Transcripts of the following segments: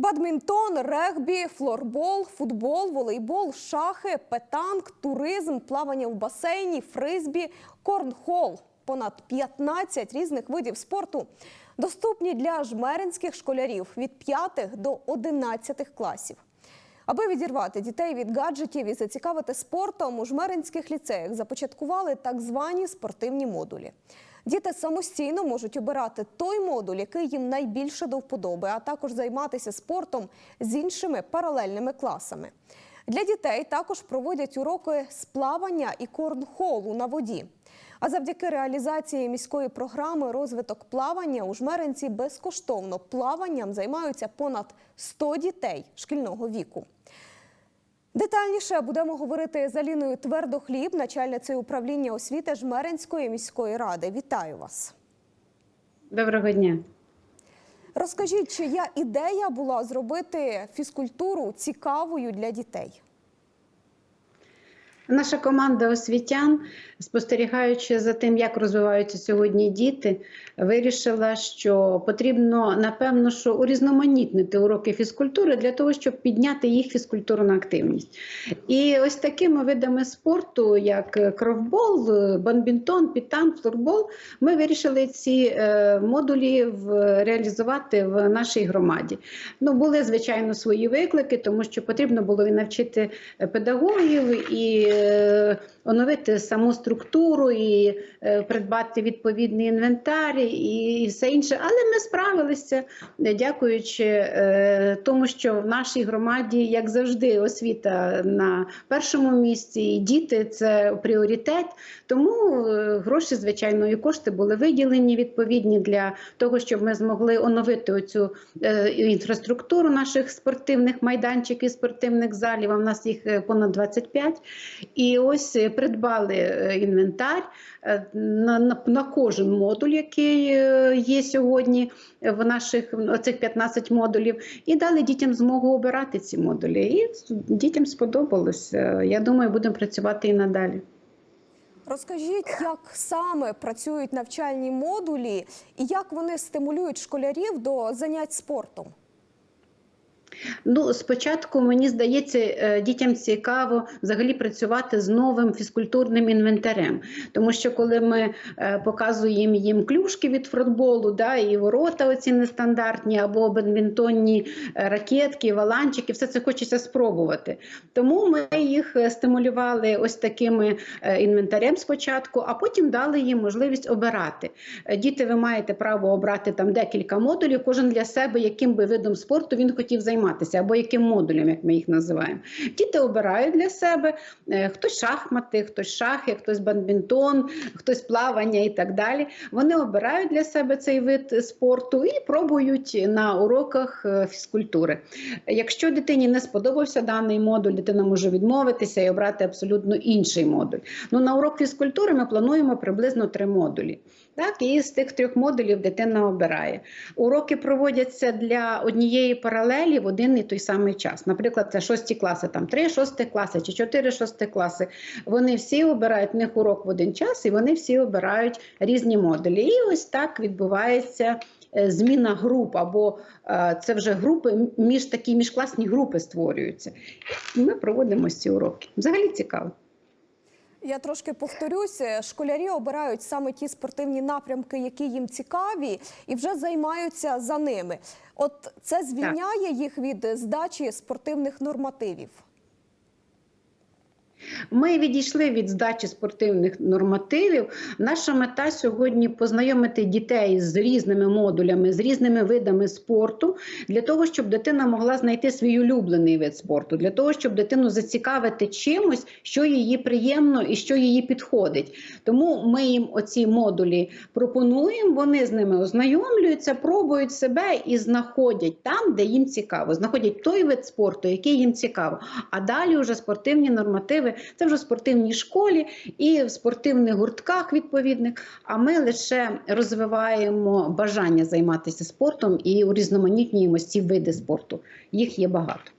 Бадмінтон, регбі, флорбол, футбол, волейбол, шахи, петанк, туризм, плавання в басейні, фризбі, корнхол. Понад 15 різних видів спорту доступні для жмеринських школярів від 5 до 11 класів. Аби відірвати дітей від гаджетів і зацікавити спортом, у жмеринських ліцеях започаткували так звані спортивні модулі. Діти самостійно можуть обирати той модуль, який їм найбільше до вподоби, а також займатися спортом з іншими паралельними класами. Для дітей також проводять уроки з плавання і корнхолу на воді. А завдяки реалізації міської програми розвиток плавання у жмеринці безкоштовно плаванням займаються понад 100 дітей шкільного віку. Детальніше будемо говорити з Аліною Твердохліб, начальницею управління освіти Жмеринської міської ради. Вітаю вас. Доброго дня. Розкажіть, чия ідея була зробити фізкультуру цікавою для дітей? Наша команда освітян, спостерігаючи за тим, як розвиваються сьогодні діти, вирішила, що потрібно напевно що урізноманітнити уроки фізкультури для того, щоб підняти їх фізкультурну активність. І ось такими видами спорту, як кровбол, бадмінтон, пітан, флорбол, ми вирішили ці е, модулі реалізувати в нашій громаді. Ну, були звичайно свої виклики, тому що потрібно було і навчити педагогів і Uh, оновити саму структуру, і е, придбати відповідний інвентар і все інше. Але ми справилися, дякуючи е, тому, що в нашій громаді, як завжди, освіта на першому місці, і діти це пріоритет. Тому е, гроші, звичайно, і кошти були виділені відповідні для того, щоб ми змогли оновити оцю інфраструктуру наших спортивних майданчиків, спортивних залів. А в нас їх понад 25. І ось придбали е, інвентар е, на, на, кожен модуль, який е, є сьогодні в наших оцих 15 модулів, і дали дітям змогу обирати ці модулі. І дітям сподобалось. Я думаю, будемо працювати і надалі. Розкажіть, як саме працюють навчальні модулі і як вони стимулюють школярів до занять спортом? Ну, спочатку мені здається, е, дітям цікаво взагалі працювати з новим фізкультурним інвентарем, тому що коли ми е, показуємо їм клюшки від футболу, да, і ворота оці нестандартні, або бадмінтонні е, ракетки, валанчики, все це хочеться спробувати. Тому ми їх стимулювали ось такими інвентарем спочатку, а потім дали їм можливість обирати. Діти, ви маєте право обрати там декілька модулів, кожен для себе, яким би видом спорту він хотів займатися, або яким модулем, як ми їх називаємо. Діти обирають для себе е, хтось шахмати, хтось шахи, хтось бадмінтон, хтось плавання і так далі. Вони обирають для себе цей вид спорту і пробують на уроках е, фізкультури. Якщо дитині не сподобався даний модуль, дитина може відмовитися і обрати абсолютно інший модуль. Ну, на урок фізкультури ми плануємо приблизно три модулі. Так, і з тих трьох модулів дитина обирає. Уроки проводяться для однієї паралелі в один і той самий час. Наприклад, це шості класи, там три шости класи чи чотири шости класи. Вони всі обирають в них урок в один час, і вони всі обирають різні модулі. І ось так відбувається. е, Зміна груп, або е, це вже групи між такі міжкласні групи створюються. Ми проводимо ці уроки. Взагалі цікаво. Я трошки повторюся, школярі обирають саме ті спортивні напрямки, які їм цікаві, і вже займаються за ними. От це звільняє їх від здачі спортивних нормативів. Ми відійшли від здачі спортивних нормативів. Наша мета сьогодні познайомити дітей з різними модулями, з різними видами спорту, для того, щоб дитина могла знайти свій улюблений вид спорту, для того, щоб дитину зацікавити чимось, що її приємно і що її підходить. Тому ми їм оці модулі пропонуємо. Вони з ними ознайомлюються, пробують себе і знаходять там, де їм цікаво. Знаходять той вид спорту, який їм цікаво. А далі вже спортивні нормативи це вже в спортивній школі і в спортивних гуртках відповідних. А ми лише розвиваємо бажання займатися спортом і урізноманітнюємо ці види спорту. Їх є багато.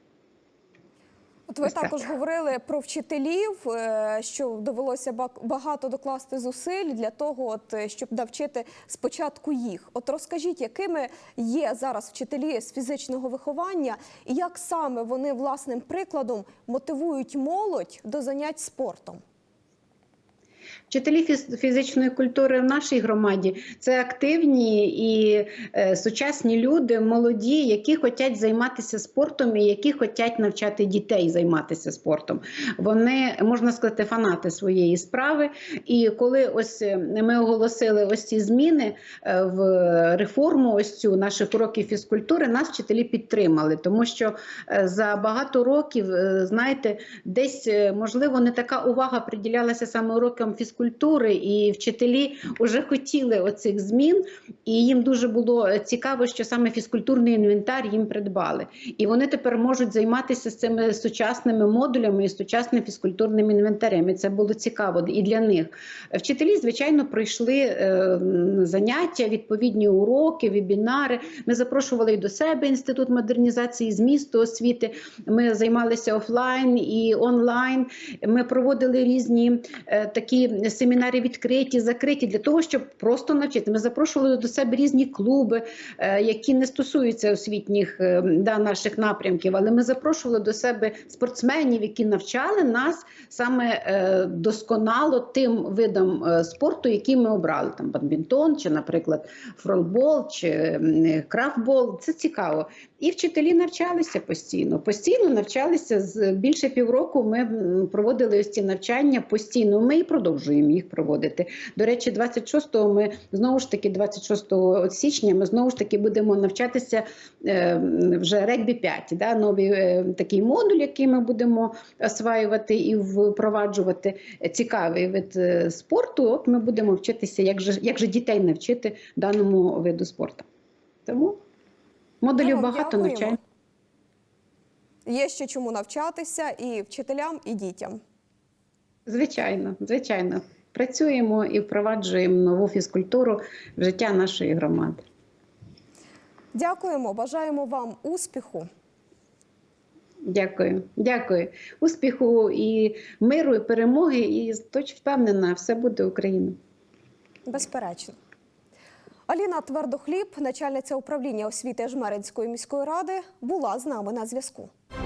От ви Ось так. також говорили про вчителів, е, що довелося багато докласти зусиль для того, от, е, щоб навчити спочатку їх. От розкажіть, якими є зараз вчителі з фізичного виховання, і як саме вони власним прикладом мотивують молодь до занять спортом? Вчителі фіз- фізичної культури в нашій громаді це активні і е, сучасні люди, молоді, які хочуть займатися спортом і які хочуть навчати дітей займатися спортом. Вони можна сказати фанати своєї справи. І коли ось е, ми оголосили ось ці зміни е, в реформу, ось цю наших уроків фізкультури, нас вчителі підтримали, тому що за багато років, знаєте, десь можливо не така увага приділялася саме урокам фізкультури, і вчителі вже хотіли оцих змін, і їм дуже було цікаво, що саме фізкультурний інвентар їм придбали. І вони тепер можуть займатися з цими сучасними модулями і сучасним фізкультурним інвентарем. І це було цікаво і для них. Вчителі, звичайно, пройшли е, заняття, відповідні уроки, вебінари. Ми запрошували і до себе інститут модернізації змісту освіти. Ми займалися офлайн і онлайн. Ми проводили різні е, семінари відкриті, закриті для того, щоб просто навчити. Ми запрошували до себе різні клуби, е, які не стосуються освітніх е, да, наших напрямків, але ми запрошували до себе спортсменів, які навчали нас саме е, досконало тим видам е, спорту, які ми обрали. Там бадмінтон, чи, наприклад, фролбол, чи крафтбол. Це цікаво. І вчителі навчалися постійно. Постійно навчалися з більше півроку. Ми проводили ось ці навчання постійно. Ми і продовжуємо їх проводити. До речі, 26-го ми знову ж таки, 26 січня, ми знову ж таки будемо навчатися е, вже регбі 5, да, новий е, такий модуль, який ми будемо осваювати і впроваджувати. Цікавий вид е, спорту. От ми будемо вчитися, як же, як же дітей навчити даному виду спорту. Тому модулів Ми багато навчань. Є ще чому навчатися і вчителям, і дітям. Звичайно, звичайно. Працюємо і впроваджуємо нову фізкультуру в життя нашої громади. Дякуємо, бажаємо вам успіху. Дякую, дякую. Успіху і миру, і перемоги. І точно впевнена, все буде Україна. Безперечно. Аліна Твердохліб, начальниця управління освіти Жмеринської міської ради, була з нами на зв'язку.